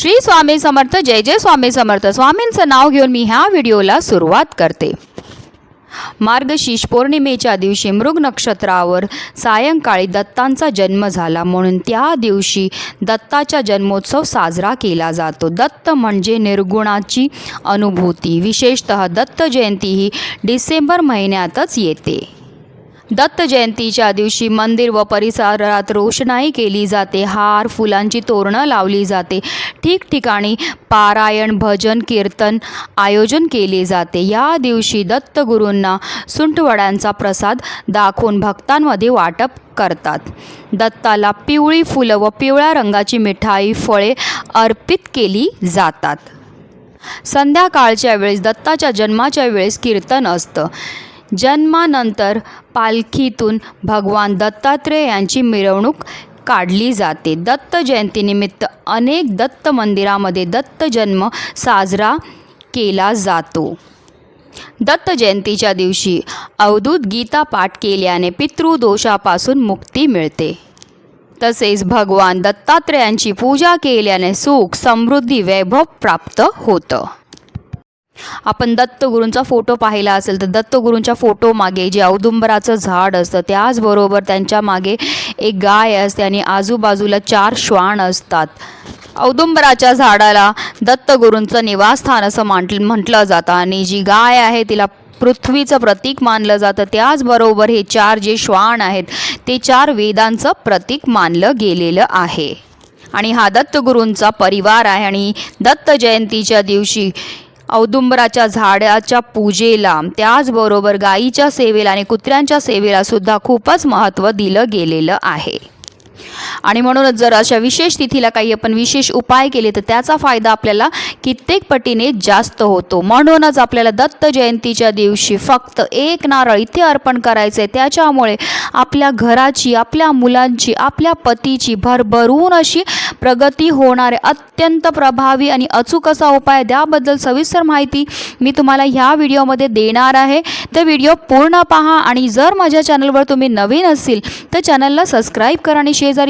श्री स्वामी समर्थ जय जय स्वामी समर्थ. स्वामींचं नाव घेऊन मी ह्या व्हिडिओला सुरुवात करते. मार्गशीर्ष पौर्णिमेच्या दिवशी मृग नक्षत्रावर सायंकाळी दत्तांचा जन्म झाला. म्हणून त्या दिवशी दत्ताचा जन्मोत्सव साजरा केला जातो. दत्त म्हणजे निर्गुणाची अनुभूती. विशेषतः दत्त जयंती ही डिसेंबर महिन्यातच येते. दत्त जयंतीच्या दिवशी मंदिर व परिसरात रोषणाई केली जाते. हार फुलांची तोरणं लावली जाते. ठिकठिकाणी पारायण भजन कीर्तन आयोजन केले जाते. या दिवशी दत्तगुरूंना सुंठवड्यांचा प्रसाद दाखवून भक्तांमध्ये वाटप करतात. दत्ताला पिवळी फुलं व पिवळ्या रंगाची मिठाई फळे अर्पित केली जातात. संध्याकाळच्या वेळेस दत्ताच्या जन्माच्या वेळेस कीर्तन असतं. जन्मानंतर पालखीतून भगवान दत्तात्रेय यांची मिरवणूक काढली जाते. दत्त जयंतीनिमित्त अनेक दत्त मंदिरामध्ये दत्त जन्म साजरा केला जातो. दत्त जयंतीच्या दिवशी अवधूत गीता पाठ केल्याने पितृदोषापासून मुक्ती मिळते. तसेच भगवान दत्तात्रेयांची पूजा केल्याने सुख समृद्धी वैभव प्राप्त होतं. आपण दत्तगुरूंचा फोटो पाहिला असेल तर दत्तगुरूंच्या फोटो मागे जे औदुंबराचं झाड असतं त्याचबरोबर त्यांच्या मागे एक गाय असते आणि आजूबाजूला चार श्वान असतात. औदुंबराच्या झाडाला दत्तगुरूंचं निवासस्थान असं मांट म्हटलं जातं आणि जी गाय आहे तिला पृथ्वीचं प्रतीक मानलं जातं. त्याचबरोबर हे चार जे श्वान आहेत ते चार वेदांचं प्रतीक मानलं गेलेलं आहे. आणि हा दत्तगुरूंचा परिवार आहे आणि दत्त जयंतीच्या दिवशी औदुंबराच्या झाडाच्या पूजेला. त्याचबरोबर गाईच्या सेवेला आणि कुत्र्यांच्या सेवेला सुद्धा खूपच महत्त्व दिलं गेलेलं आहे. आणि म्हणूनच जर अशा विशेष तिथीला काही आपण विशेष उपाय केले तर त्याचा फायदा आपल्याला कित्येक पटीने जास्त होतो. म्हणूनच आपल्याला दत्त जयंतीच्या दिवशी फक्त एक नारळ इथे अर्पण करायचं आहे त्याच्यामुळे आपल्या घराची आपल्या मुलांची आपल्या पतीची भरभरून अशी प्रगती होणारे अत्यंत प्रभावी आणि अचूक असा उपाय त्याबद्दल सविस्तर माहिती मी तुम्हाला ह्या व्हिडिओमध्ये देणार आहे. तर व्हिडिओ पूर्ण पहा आणि जर माझ्या चॅनलवर तुम्ही नवीन असतील तर चॅनलला सबस्क्राईब करा आणि शेजारी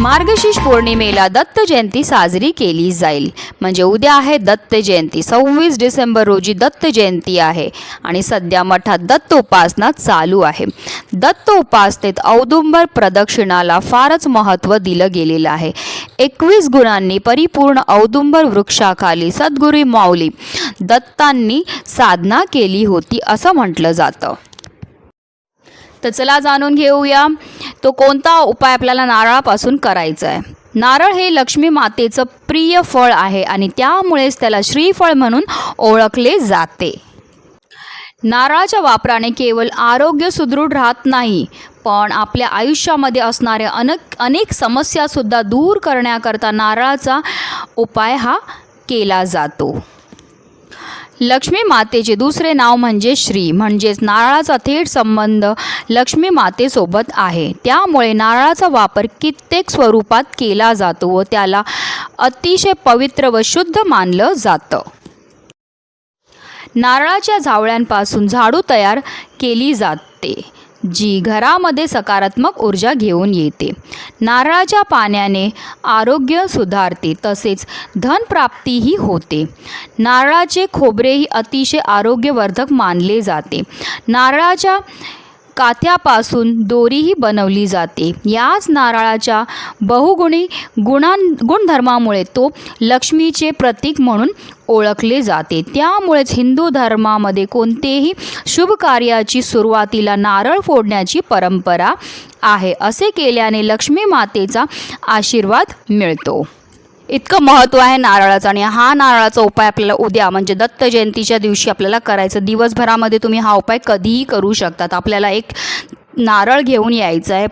मार्गशीर्ष पौर्णिमेला दत्त जयंती साजरी केली जाईल. म्हणजे उद्या आहे दत्त जयंती. सव्वीस डिसेंबर रोजी दत्त जयंती आहे. आणि सध्या मठात दत्त उपासना चालू आहे. दत्त उपासनेत औदुंबर प्रदक्षिणाला फारच महत्त्व दिलं गेलेलं आहे. एकवीस गुणांनी परिपूर्ण औदुंबर वृक्षाखाली सद्गुरी माऊली दत्तांनी साधना केली होती असं म्हटलं जातं. तर चला जाणून घेऊया. तो कोणता उपाय आपल्याला नारळापासून करायचा आहे नारळ हे लक्ष्मी मातेचं प्रिय फळ आहे आणि त्यामुळेच त्याला श्रीफळ म्हणून ओळखले जाते. नारळाच्या वापराने केवळ आरोग्य सुदृढ राहत नाही पण आपल्या आयुष्यामध्ये असणाऱ्या अनेक अनेक समस्यासुद्धा दूर करण्याकरता नारळाचा उपाय हा केला जातो. लक्ष्मी मातेचे दुसरे नाव म्हणजे श्री. म्हणजेच नारळाचा थेट संबंध लक्ष्मी मातेसोबत आहे. त्यामुळे नारळाचा वापर कित्येक स्वरूपात केला जातो व त्याला अतिशय पवित्र व शुद्ध मानलं जातं. नारळाच्या झावळ्यांपासून झाडू तयार केली जाते. जी घरामध्ये सकारात्मक ऊर्जा घेऊन येते. नारळाच्या पाण्याने आरोग्य सुधारते तसेच धनप्राप्तीही होते. नारळाचे खोबरेही अतिशय आरोग्यवर्धक मानले जाते. नारळाच्या काथ्यापासून दोरीही बनवली जाते. याच नारळाच्या बहुगुणी गुणां गुणधर्मामुळे तो लक्ष्मीचे प्रतीक म्हणून ओळखले जाते. त्यामुळेच हिंदू धर्मामध्ये कोणतेही शुभ कार्याची सुरुवातीला नारळ फोडण्याची परंपरा आहे. असे केल्याने लक्ष्मी मातेचा आशीर्वाद मिळतो. इतकं महत्त्व आहे नारळाचं आणि हा नारळाचा उपाय आपल्याला उद्या म्हणजे दत्त जयंतीच्या दिवशी आपल्याला करायचं. दिवसभरामध्ये तुम्ही हा उपाय कधीही करू शकतात. आपल्याला एक नारळ घेऊन यायचं आहे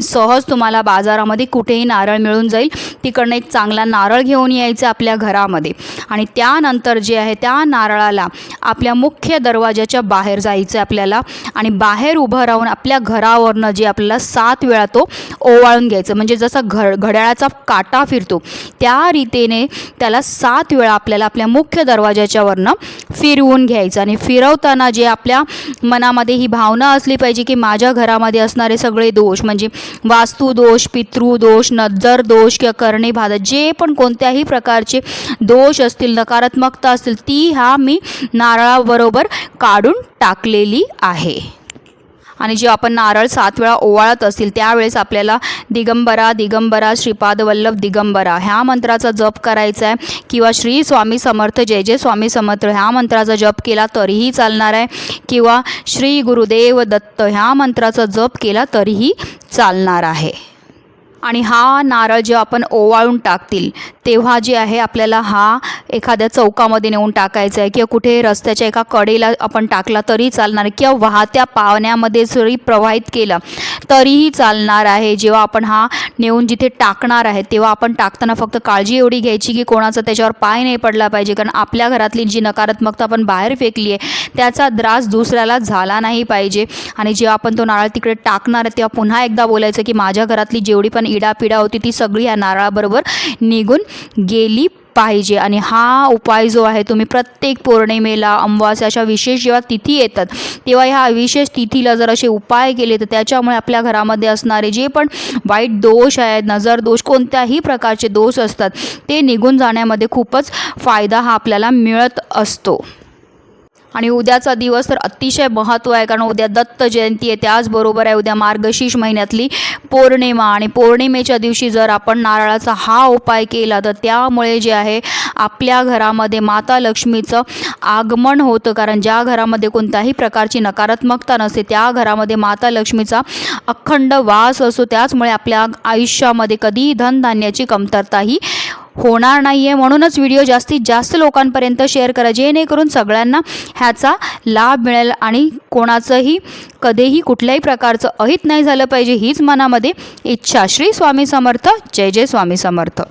सहज तुम्हाला बाजारामध्ये कुठेही नारळ मिळून जाईल. तिकडनं एक चांगला नारळ घेऊन यायचं आपल्या घरामध्ये. आणि त्यानंतर जे आहे त्या नारळाला आपल्या मुख्य दरवाजाच्या बाहेर जायचं आपल्याला. आणि बाहेर उभं राहून आपल्या घरावरनं जे आपल्याला सात वेळा तो ओवाळून घ्यायचं. म्हणजे जसा घड घड्याळाचा काटा फिरतो त्या रीतीने त्याला सात वेळा आपल्याला आपल्या मुख्य दरवाजाच्या वरनं फिरवून घ्यायचं. आणि फिरवताना जे आपल्या मनामध्ये ही भावना असली पाहिजे की माझ्या घरामध्ये असणारे सगळे दोष म्हणजे वास्तुदोष पितृदोष नजर दोष किंवा करणे जे पण कोणत्याही प्रकारचे दोष असतील नकारात्मकता असतील ती ह्या मी नारळाबरोबर काढून टाकलेली आहे. आणि जे आपण नारळ सात वेळा ओवाळत असतील त्यावेळेस आपल्याला दिगंबरा दिगंबरा श्रीपाद वल्लभ दिगंबरा ह्या मंत्राचा जप करायचा आहे किंवा श्री स्वामी समर्थ जय जय स्वामी समर्थ ह्या मंत्राचा जप केला तरीही चालणार आहे. किंवा श्री गुरुदेव दत्त ह्या मंत्राचा जप केला तरीही चालणार आहे. आणि हा नारळ जेव्हा आपण ओवाळून टाकतील तेव्हा जे आहे आपल्याला हा एखाद्या चौकामध्ये नेऊन टाकायचा आहे किंवा कुठे रस्त्याच्या एका कडेला आपण टाकला तरी चालणार किंवा वाहत्या पाण्यामध्ये जरी प्रवाहित केलं तरीही चालणार आहे. जेव्हा आपण हा नेऊन जिथे टाकणार आहे तेव्हा आपण टाकताना फक्त काळजी एवढी घ्यायची की कोणाचा त्याच्यावर पाय नाही पडला पाहिजे. कारण आपल्या घरातली जी नकारात्मकता आपण बाहेर फेकली आहे त्याचा त्रास दुसऱ्याला झाला नाही पाहिजे. आणि जेव्हा आपण तो नारळ तिकडे टाकणार आहे तेव्हा पुन्हा एकदा बोलायचं की माझ्या घरातली जेवढी पण इडापिडा होती ती सगळी ह्या नारळाबरोबर निघून गेली पाहिजे. आणि हा उपाय जो आहे तुम्ही प्रत्येक पौर्णिमेला अमावास्या अशा विशेष जेव्हा तिथी येतात तेव्हा ह्या विशेष तिथीला जर असे उपाय केले तर त्याच्यामुळे आपल्या घरामध्ये असणारे जे पण वाईट दोष आहेत नजर दोष कोणत्याही प्रकारचे दोष असतात ते निघून जाण्यामध्ये खूपच फायदा हा आपल्याला मिळत असतो. आणि उद्याचा दिवस तर अतिशय महत्त्व आहे कारण उद्या दत्त जयंती आहे त्याचबरोबर आहे उद्या मार्गशीर्ष महिन्यातली पौर्णिमा. आणि पौर्णिमेच्या दिवशी जर आपण नारळाचा हा उपाय केला तर त्यामुळे जे आहे आपल्या घरामध्ये माता लक्ष्मीचं आगमन होतं. कारण ज्या घरामध्ये कोणत्याही प्रकारची नकारात्मकता नसते त्या घरामध्ये माता लक्ष्मीचा अखंड वास असतो. त्याचमुळे आपल्या आयुष्यामध्ये कधीही धनधान्याची कमतरताही होणार नाही आहे म्हणूनच व्हिडिओ जास्तीत जास्त लोकांपर्यंत शेअर करा जेणेकरून सगळ्यांना ह्याचा लाभ मिळेल आणि कोणाचंही कधीही कुठल्याही प्रकारचं अहित नाही झालं पाहिजे हीच मनामध्ये इच्छा. श्री स्वामी समर्थ. जय जय स्वामी समर्थ.